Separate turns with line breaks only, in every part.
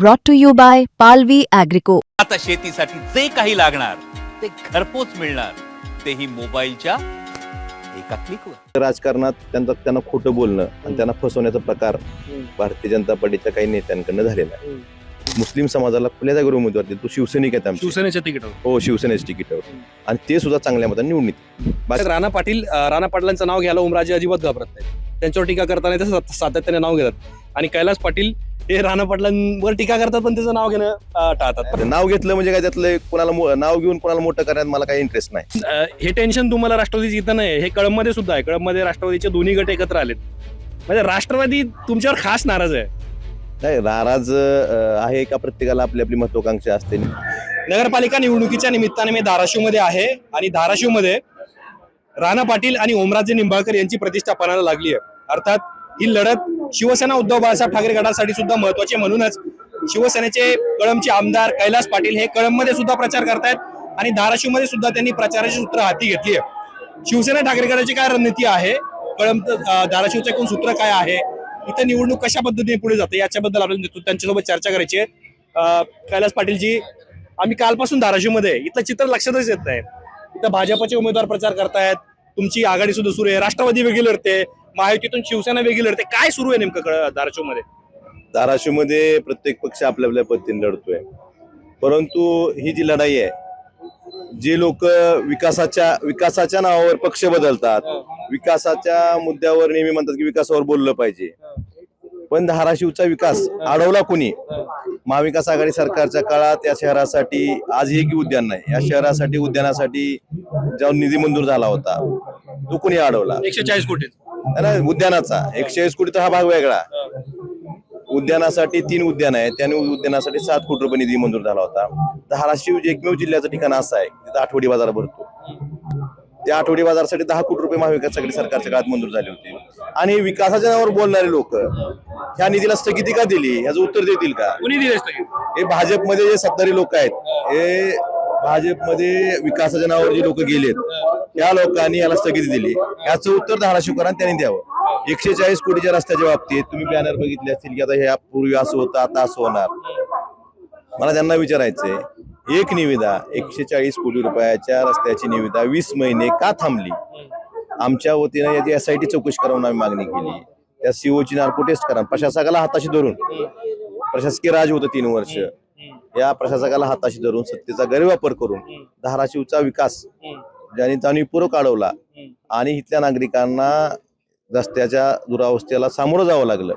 brought to you by Palvi Agrico.
आता शेतीसाठी जे काही लागणार ते घरपोच मिळणार. तेही मोबाईलच्या एका क्लिकवर
राजकारणात त्यांचा त्यांना खोटं बोलणं आणि त्यांना फसवण्याचा प्रकार भारतीय जनता पार्टीच्या काही नेत्यांकडनं झालेला आहे. मुस्लिम समाजाला खुल्या जागेवर उमेदवार देतो तो शिवसैनिक आहेत आमचे.
शिवसेनेच्या तिकीटवर.
हो शिवसेनेच्या तिकीटावर. आणि ते सुद्धा चांगल्या मताने निवडून येतील. बाकी
राणा पाटील अं, राणा पाटलांचं नाव घ्यायला उमराजे अजिबात घाबरत नाही त्यांच्यावर टीका करताना ते सात- सातत्याने नाव घेतात. आणि कैलास पाटील हे राणा पाटलांवर टीका करतात पण त्याचं नाव घेणं अं, टाळतात.
ते नाव घेतलं म्हणजे काय त्यातलं कोणाला मो- नाव घेऊन कोणाला मोठं करण्यात मला काही इंटरेस्ट नाही.
अं, हे टेन्शन तुम्हाला राष्ट्रवादीचं इथं नाही हे कळममध्ये सुद्धा आहे. कळममध्ये राष्ट्रवादीचे दोन्ही गट एकत्र आलेत. म्हणजे राष्ट्रवादी तुमच्यावर खास नाराज आहे.
नाही नाराज अं, आहे का प्रत्येकाला आपली आपली महत्वाकांक्षा असते?
नगरपालिका निवडणुकीच्या निमित्ताने मी धाराशिवमध्ये आहे आणि धाराशिवमध्ये राणा पाटील आणि ओमराजे निंबाळकर यांची प्रतिष्ठा पणाला लागली आहे. अर्थात ही लढत शिवसेना उद्धव बाळासाहेब ठाकरे गटासाठी सुद्धा महत्त्वाचे म्हणूनच शिवसेनेचे कळमचे आमदार कैलास पाटील हे कळममध्ये सुद्धा प्रचार करतायत आणि धाराशिवमध्ये सुद्धा त्यांनी प्रचाराची सूत्र हाती घेतली आहे. शिवसेना ठाकरे गटाची काय रणनीती आहे? कळम धाराशिवचे धाराशिवचं एकूण सूत्र काय आहे? इथं निवडणूक कशा पद्धतीने पुढे जाते? याच्याबद्दल आपल्याला त्यांच्यासोबत चर्चा करायची आहे. अं, कैलास पाटीलजी आम्ही कालपासून धाराशिवमध्ये इथलं चित्र लक्षातच येत नाही. इथं भाजपचे उमेदवार प्रचार करतायत. तुमची आघाडी सुद्धा सुरू आहे. राष्ट्रवादी वेगळी लढते. महायुतीतून शिवसेना वेगळी लढते. काय सुरू आहे नेमकं कळ- धाराशिवमध्ये?
धाराशिवमध्ये प्रत्येक पक्ष आपल्या आपल्या पद्धतीने लढतोय. परंतु ही जी लढाई आहे जे लोक विकासाच्या विकासाच्या नावावर पक्ष बदलतात विकासाच्या मुद्द्यावर नेहमी म्हणतात की विकासावर बोललं पाहिजे. पण धाराशिवचा विकास अडवला कोणी? महाविकास आघाडी सरकारच्या काळात या शहरासाठी आज एकही उद्यान नाही. या शहरासाठी उद्यानासाठी जो निधी मंजूर झाला होता तो कोणी अडवला?
एकशे चाळीस कोटी
नाही, उद्यानाचा. एकशे वीस कोटीचा हा भाग वेगळा. उद्यानासाठी तीन उद्यान आहे त्याने उद्यानासाठी सात कोटी रुपये निधी मंजूर झाला होता. धाराशिव एकमेव जिल्ह्याचं ठिकाण असं आहे तिथं आठवडी बाजार भरतो. त्या आठवडी बाजारासाठी दहा कोटी रुपये महाविकास आघाडी सरकारच्या काळात मंजूर झाले होते. आणि विकासाच्या नावावर बोलणारे लोक ह्या निधीला स्थगिती का दिली? ह्याचं उत्तर देतील का?
कुणी दिले
हे भाजपमध्ये जे सत्तारी लोक आहेत हे भाजपमध्ये विकासाच्या नावावर जे लोक गेलेत त्या लोकांनी याला स्थगिती दिली. याचं उत्तर धाराशिवकरांनी त्यांनी द्यावं. एकशे चाळीस कोटीच्या रस्त्याच्या बाबतीत तुम्ही बॅनर बघितले असतील की आता ह्या पूर्वी असं होतं आता असं होणार. मला त्यांना विचारायचंय एक निविदा एकशे चाळीस कोटी रुपयाच्या रस्त्याची निविदा वीस महिने का थांबली? आमच्या वतीनं याची एस आय टी चौकशी करावून आम्ही मागणी केली. त्या सीओची नार्को टेस्ट करा. प्रशासकाला हाताशी धरून. प्रशासकीय राज होतं तीन वर्ष. या प्रशासकाला हाताशी धरून सत्तेचा गैरवापर करून धाराशिवचा विकास ज्यांनी जाणीवपूर्वक अडवला आणि इथल्या नागरिकांना रस्त्याच्या दुरावस्थेला सामोरं जावं लागलं.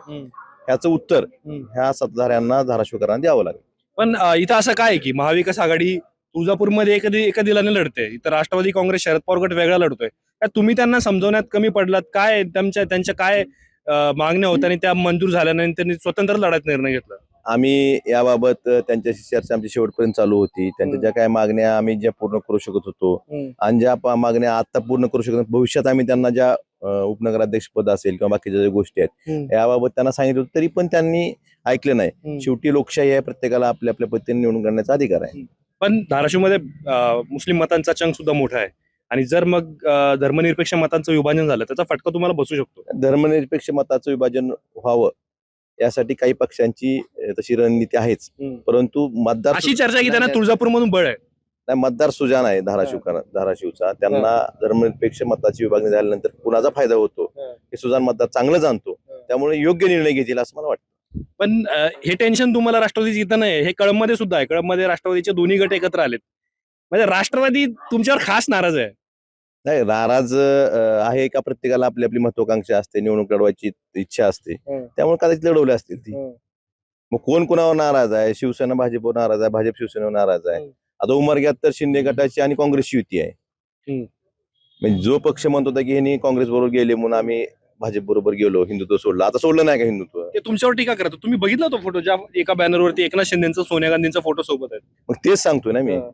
ह्याचं उत्तर ह्या सत्ताधाऱ्यांना धाराशिवकरांना द्यावं लागलं.
पण इथं असं काय की महाविकास आघाडी तुळजापूरमध्ये एका एका दिलाने लढते इथं राष्ट्रवादी काँग्रेस शरद पवार गट वेगळा लढतोय. काय तुम्ही त्यांना समजवण्यात कमी पडलात? काय त्यांच्या त्यांच्या काय मागण्या होत्या आणि त्या मंजूर झाल्या नाही आणि त्यांनी स्वतंत्र लढायचा निर्णय घेतला?
आम्ही याबाबत त्यांच्याशी चर्चा आमची शेवटपर्यंत चालू होती. त्यांच्या ज्या काही मागण्या आम्ही ज्या पूर्ण करू शकत होतो आणि ज्या मागण्या आता पूर्ण करू शकत नाही, भविष्यात आम्ही त्यांना ज्या उपनगराध्यक्ष पद असेल किंवा बाकीच्या ज्या गोष्टी आहेत. याबाबत त्यांना सांगितलं होतं तरी पण त्यांनी ऐकलं नाही. शेवटी लोकशाही आहे प्रत्येकाला आपल्या आपल्या पद्धतीने निवडून करण्याचा अधिकार आहे.
पण धाराशिवमध्ये मुस्लिम मतांचा चंग सुद्धा मोठा आहे. आणि जर मग धर्मनिरपेक्ष मतांचं विभाजन झालं त्याचा फटका तुम्हाला बसू शकतो.
धर्मनिरपेक्ष मताचं विभाजन व्हावं. यासाठी काही पक्षांची तशी रणनीती आहेच. परंतु मतदार
अशी चर्चा की त्यांना तुळजापूरमधून बळ आहे.
नाही मतदार सुजान आहे धाराशिव धाराशिवचा. त्यांना धर्मनिरपेक्ष मताची विभागणी झाल्यानंतर कुणाचा फायदा होतो? हे. सुजान मतदार चांगलं जाणतो. त्यामुळे योग्य निर्णय घेतील असं मला वाटतं.
पण हे टेन्शन तुम्हाला राष्ट्रवादीचं इथं नाही हे कळममध्ये सुद्धा आहे. कळममध्ये राष्ट्रवादीचे दोन्ही गट एकत्र आलेत. म्हणजे राष्ट्रवादी तुमच्यावर खास नाराज आहे.
नाही नाराज आहे का प्रत्येकाला आपली आपली महत्वाकांक्षा असते निवडणूक लढवायची इच्छा असते.
हं.
त्यामुळे कदाचित लढवले असतील ती.
हं.
मग कोण कोणावर नाराज आहे? शिवसेना भाजपवर नाराज आहे भाजप शिवसेनेवर नाराज आहे.
हं.
आता उमरग्यात तर शिंदे गटाची आणि काँग्रेसची युती आहे.
हं.
म्हणजे जो पक्ष म्हणत होता की ह्यांनी काँग्रेस बरोबर गेले म्हणून आम्ही भाजप बरोबर गेलो हिंदुत्व सोडलं. आता सोडलं नाही का हिंदुत्व?
ते तुमच्यावर टीका करतात. तुम्ही बघितला तो फोटो ज्या एका बॅनरवरती एकनाथ शिंदेचा सोनिया गांधींचा फोटो सोबत आहे.
मग तेच सांगतोय ना मी.
हं.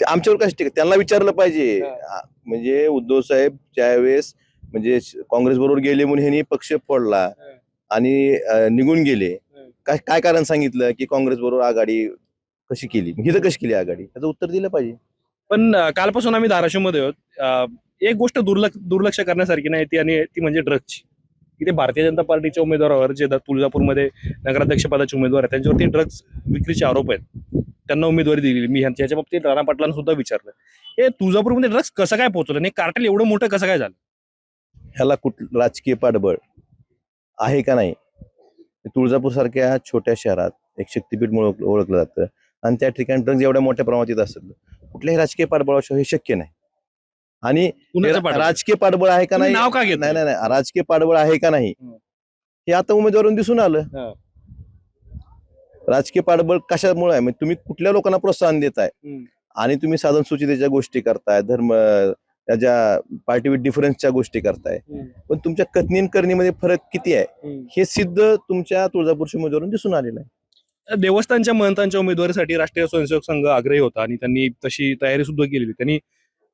ते आमच्यावर कशी टीका? त्यांना विचारलं पाहिजे. आ- म्हणजे उद्धव साहेब ज्यावेळेस म्हणजे काँग्रेस बरोबर गेले म्हणून ह्यांनी पक्ष फोडला
हं.
आणि अं, निघून गेले.
हं.
काय काय कारण सांगितलं की काँग्रेस बरोबर आघाडी कशी केली? इथं कशी केली आघाडी? त्याचं उत्तर दिलं पाहिजे.
पण अं, कालपासून आम्ही धाराशिवमध्ये आहोत. अं, एक गोष्ट दुर्लक्ष दुर्लक्ष करण्यासारखी नाही ती आणि ती म्हणजे ड्रग्सची की ते भारतीय जनता पार्टीच्या उमेदवारावर जे तुळजापूरमध्ये नगराध्यक्षपदाचे उमेदवार आहेत त्यांच्यावरती ड्रग्ज विक्रीचे आरोप आहेत. त्यांना उमेदवारी दिलेली मी ह्याच्या बाबतीत राणा पाटलांना सुद्धा विचारलं. हे तुळजापूरमध्ये ड्रग्ज कसं काय पोहोचलं? नाही कार्टेल एवढं मोठं कसं काय झालं?
ह्याला कुठ राजकीय पाठबळ आहे का नाही? तुळजापूर सारख्या छोट्या शहरात एक शक्तीपीठ म्हणून ओळखलं जातं. आणि त्या ठिकाणी ड्रग्ज एवढ्या मोठ्या प्रमाणात येत असतात. कुठल्याही राजकीय पाठबळाशिवाय हे शक्य नाही. आणि
कुणाचं पाठबळ?
राजकीय पाठबळ आहे का
तुम्ही
नाही?
नाव का घेत
नाही नाही नाही. राजकीय पाठबळ आहे का नाही?
हं.
हे आता उमेदवारून दिसून आलं. राजकीय पाठबळ कशामुळे आहे? म्हणजे तुम्ही कुठल्या लोकांना प्रोत्साहन देताय?
हं.
आणि तुम्ही साधन सुचितेच्या गोष्टी करताय धर्म त्या ज्या पार्टी विथ डिफरन्सच्या गोष्टी करताय. पण तुमच्या कथनी आणि करणीमध्ये फरक किती आहे? हे. सिद्ध तुमच्या तुळजापूरच्या उमेदवारून दिसून आलेलं आहे.
देवस्थानच्या महंतांच्या उमेदवारीसाठी राष्ट्रीय स्वयंसेवक संघ आग्रही होता आणि त्यांनी तशी तयारी सुद्धा केलेली. त्यांनी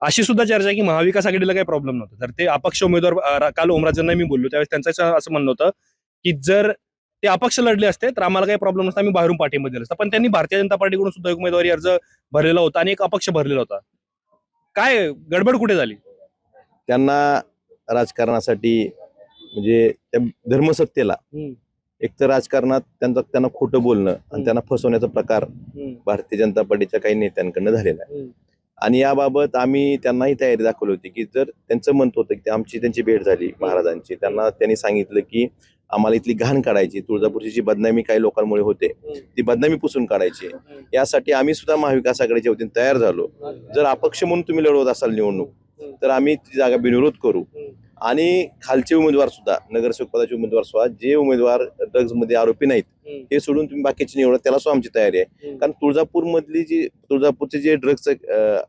अशी सुद्धा चर्चा आहे की महाविकास आघाडीला काही प्रॉब्लेम नव्हता. तर ते अपक्ष उमेदवार काल ओमराजांना मी बोललो त्यावेळेस त्यांचं असं- म्हणणं होतं की जर ते अपक्ष लढले असते तर आम्हाला काही प्रॉब्लेम नसता आम्ही बाहेरून पाठिंबा दिला असता. पण त्यांनी भारतीय जनता पार्टीकडून सुद्धा एक उमेदवारी अर्ज भरलेला होता आणि एक अपक्ष भरलेला होता. काय गडबड कुठे झाली?
त्यांना राजकारणासाठी म्हणजे त्या धर्मसत्तेला एक तर राजकारणात त्यांचं त्यांना खोटं बोलणं आणि. त्यांना फसवण्याचा प्रकार भारतीय जनता पार्टीच्या काही नेत्यांकडनं झालेला आहे. आणि याबाबत आम्ही त्यांनाही तयारी दाखवली होती की जर त्यांचं म्हणत होतं की आमची त्यांची भेट झाली महाराजांची त्यांना त्यांनी सांगितलं की आम्हाला इथली घाण काढायची तुळजापूरची जी बदनामी काही लोकांमुळे होते ती बदनामी पुसून काढायची. यासाठी आम्ही सुद्धा महाविकास आघाडीच्या वतीने तयार झालो जर अपक्ष म्हणून तुम्ही लढवत असाल निवडणूक तर आम्ही ती जागा बिनविरोध करू. आणि खालचे उमेदवार सुद्धा नगरसेवक पदाचे उमेदवार सुद्धा जे उमेदवार ड्रग्जमध्ये आरोपी नाहीत हे सोडून तुम्ही बाकीचे निवडा त्याला सुद्धा आमची तयारी आहे. कारण तुळजापूर मधली जी तुळजापूरचे जे ड्रग्जचा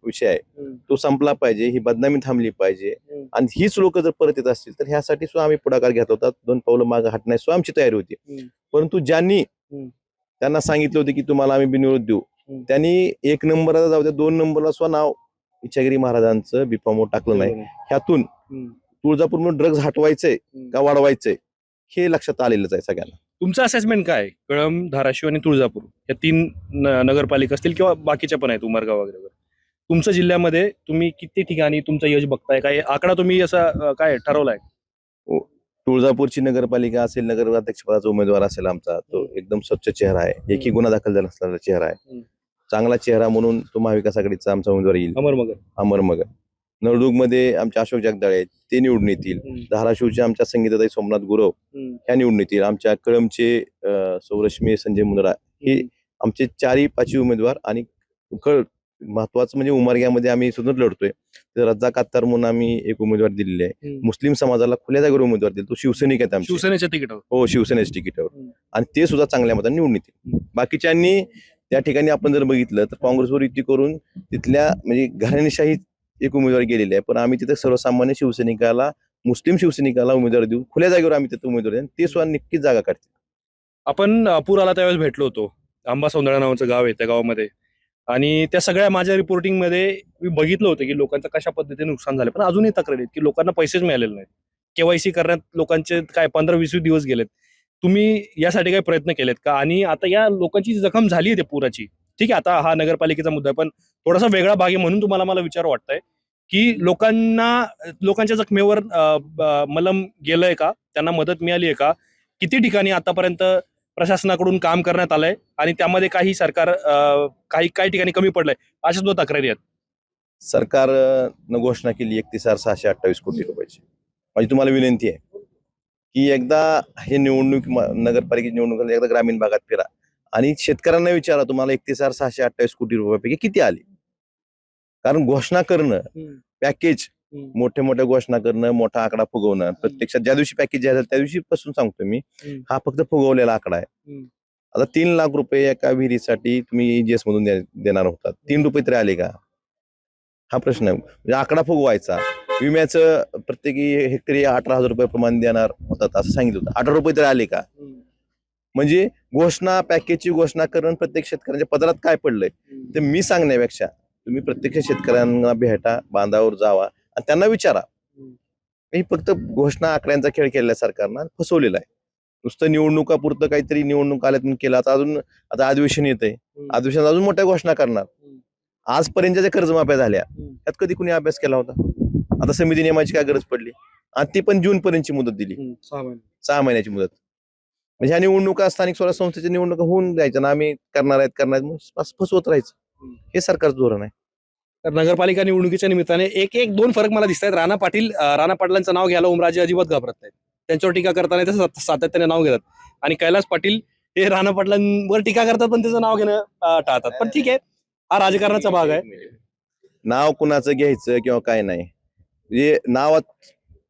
विषय आहे तो संपला पाहिजे ही बदनामी थांबली पाहिजे. आणि हीच लोक जर परत येत असतील तर ह्यासाठी सुद्धा आम्ही पुढाकार घेत होता. दोन पावलं मागे हटण्याची सुद्धा आमची तयारी होती. परंतु ज्यांनी. त्यांना सांगितलं होतं की तुम्हाला आम्ही बिनविरोध देऊ. त्यांनी एक नंबरला जाऊ द्या दोन नंबरला सुद्धा नाव इच्छागिरी महाराजांचं बिफामो टाकलं नाही. ह्यातून तुळजापूर ड्रग्ज हटवायचंय का वाढवायचंय हे लक्षात आलेलंच आहे सगळ्यांना.
तुमचं असेसमेंट काय? कळंब धाराशिव आणि तुळजापूर या तीन नगरपालिका असतील किंवा बाकीच्या पण आहेत उमरगाव वगैरे. तुमच्या जिल्ह्यामध्ये तुम्ही किती ठिकाणी तुमचं यश बघताय? काय आकडा तुम्ही असा काय ठरवलाय?
तुळजापूरची नगरपालिका असेल नगर अध्यक्षपदाचा उमेदवार असेल आमचा तो एकदम स्वच्छ चेहरा आहे. एकही गुन्हा दाखल झाला नसलेला चेहरा आहे. चांगला चेहरा म्हणून तो महाविकास आघाडीचा आमचा उमेदवार येईल.
अमर मगर
अमर मगर नळदुर्गमध्ये आमचे अशोक जगदाळे आहेत, ते निवडून येतील. धाराशिवचे आमच्या संगीताताई सोमनाथ गुरव ह्या निवडून येतील. आमच्या कळमचे सौरश्मी संजय मुंद्रा हे आमचे चारही पाचही उमेदवार आणि कळ महत्वाचं म्हणजे उमरग्यामध्ये आम्ही सुद्धा लढतोय. तर रज्जाक अत्तार म्हणून आम्ही एक उमेदवार दिलेली आहे. मुस्लिम समाजाला खुल्या जागेवर उमेदवार दिला तो शिवसैनिक आहेत
शिवसेनेच्या तिकीटावर.
हो शिवसेनेच्या तिकीटावर. आणि ते सुद्धा चांगल्या मताने निवडून येतील. बाकीच्यांनी त्या ठिकाणी आपण जर बघितलं तर काँग्रेसवर युती करून तिथल्या म्हणजे घराणेशाही एक उमेदवार गेलेली आहे. पण आम्ही तिथे सर्वसामान्य शिवसैनिकाला मुस्लिम शिवसैनिकाला उमेदवार देऊ खुल्या जागेवर आम्ही तिथे उमेदवार देऊ ते सुद्धा नक्कीच जागा काढतील.
आपण पूर आला त्यावेळेस भेटलो होतो. आंबा सौंदळा नावाचं गाव आहे त्या गावामध्ये. आणि त्या सगळ्या माझ्या रिपोर्टिंगमध्ये मी बघितलं होतं की लोकांचं कशा पद्धतीने नुकसान झालं. पण अजूनही तक्रारी आहेत की लोकांना पैसेच मिळालेले नाहीत. केवायसी करण्यात लोकांचे काय पंधरा वीस दिवस गेलेत. तुम्ही यासाठी काही प्रयत्न केलेत का? आणि आता या लोकांची जखम झाली आहे त्या पुराची. ठीक आहे आता हा नगरपालिकेचा मुद्दा पण थोडासा वेगळा भाग आहे म्हणून तुम्हाला मला विचार वाटतंय. की लोकांना लोकांच्या जखमेवर अं, मलम गेलंय का? त्यांना मदत मिळाली आहे का? किती ठिकाणी आतापर्यंत प्रशासनाकडून काम करण्यात आलंय? आणि त्यामध्ये काही सरकार अं, काही काही ठिकाणी कमी पडलंय? अशा सुद्धा तक्रारी आहेत.
सरकारनं घोषणा केली एकतीस हजार सहाशे अठ्ठावीस कोटी रुपयाची. माझी तुम्हाला विनंती आहे की एकदा हे निवडणूक नगरपालिकेची निवडणूक एकदा ग्रामीण भागात फिरा. आणि शेतकऱ्यांना विचारा तुम्हाला एकतीस हजार सहाशे अठ्ठावीस कोटी रुपयापैकी किती आली? कारण घोषणा करणं पॅकेज मोठ्या मोठ्या घोषणा करणं मोठा आकडा फुगवणं प्रत्यक्षात ज्या दिवशी पॅकेज जाहीर झालं त्या दिवशी पासून सांगतो मी. हा फक्त फुगवलेला आकडा आहे. आता तीन लाख रुपये एका विहिरीसाठी तुम्ही ईजीएस मधून दे- देणार होता तीन रुपये तरी आले का? हा प्रश्न आहे. म्हणजे आकडा फुगवायचा. विम्याचं प्रत्येकी हेक्टरी अठरा हजार रुपये प्रमाणे देणार होतात असं सांगितलं होतं. अठरा रुपये तरी आले का? म्हणजे घोषणा पॅकेजची घोषणा करणं प्रत्येक शेतकऱ्यांच्या पदरात काय पडलंय? ते मी सांगण्यापेक्षा तुम्ही प्रत्यक्ष शेतकऱ्यांना भेटा बांधावर जावा आणि त्यांना विचारा. ही फक्त घोषणा आकड्यांचा खेळ केलेला आहे सरकारनं फसवलेला आहे. नुसतं निवडणुका पुरतं काहीतरी निवडणूक आल्यात म्हणून केलं. आता अजून आता अधिवेशन येतंय. अधिवेशनात अजून मोठ्या घोषणा करणार. आजपर्यंत ज्या कर्जमाफ्या झाल्या त्यात कधी कुणी अभ्यास केला होता? आता समिती नियमाची काय गरज पडली? आणि ती पण जून पर्यंतची मुदत दिली. सहा महिन्याची मुदत. म्हणजे ह्या निवडणुका स्थानिक स्वराज्य संस्थेच्या निवडणुका होऊन द्यायच्या ना आम्ही करणार आहेत करणार आहेत फसवत राहायचं. हे सरकारचं धोरण आहे.
तर नगरपालिका निवडणुकीच्या निमित्ताने एक एक दोन फरक मला दिसत आहेत राणा पाटील अं, राणा पाटलांचं नाव घ्यायला ओमराजे अजिबात घाबरत नाहीत. त्यांच्यावर टीका करताना ते सात- सातत्याने नाव घेतात. आणि कैलास पाटील हे राणा पाटलांवर टीका करतात पण त्याचं नाव घेणं अं, टाळतात. पण ठीक आहे. हा राजकारणाचा भाग आहे.
नाव कुणाचं घ्यायचं किंवा काय नाही. म्हणजे नावात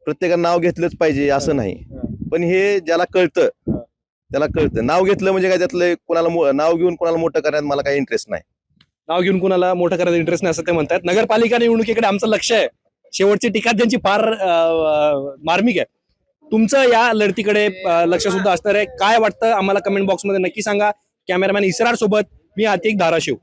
प्रत्येकानं नाव घेतलंच पाहिजे असं नाही. पण हे ज्याला कळतं त्याला कळतं. नाव घेतलं म्हणजे काय त्यातलं कुणाला मो- नाव घेऊन कुणाला मोठं करण्यात मला काही इंटरेस्ट नाही.
नाव घेऊन कुणाला मोठं करायचा इंटरेस्ट नाही असं ते म्हणतात. नगरपालिका निवडणुकीकडे आमचं लक्ष आहे. शेवटची टीका त्यांची फार मार्मिक आहे. तुमचं या लढतीकडे लक्ष सुद्धा असणार आहे. काय वाटतं? आम्हाला कमेंट बॉक्समध्ये नक्की सांगा. कॅमेरामॅन इसरार सोबत मी आतिक धाराशिव.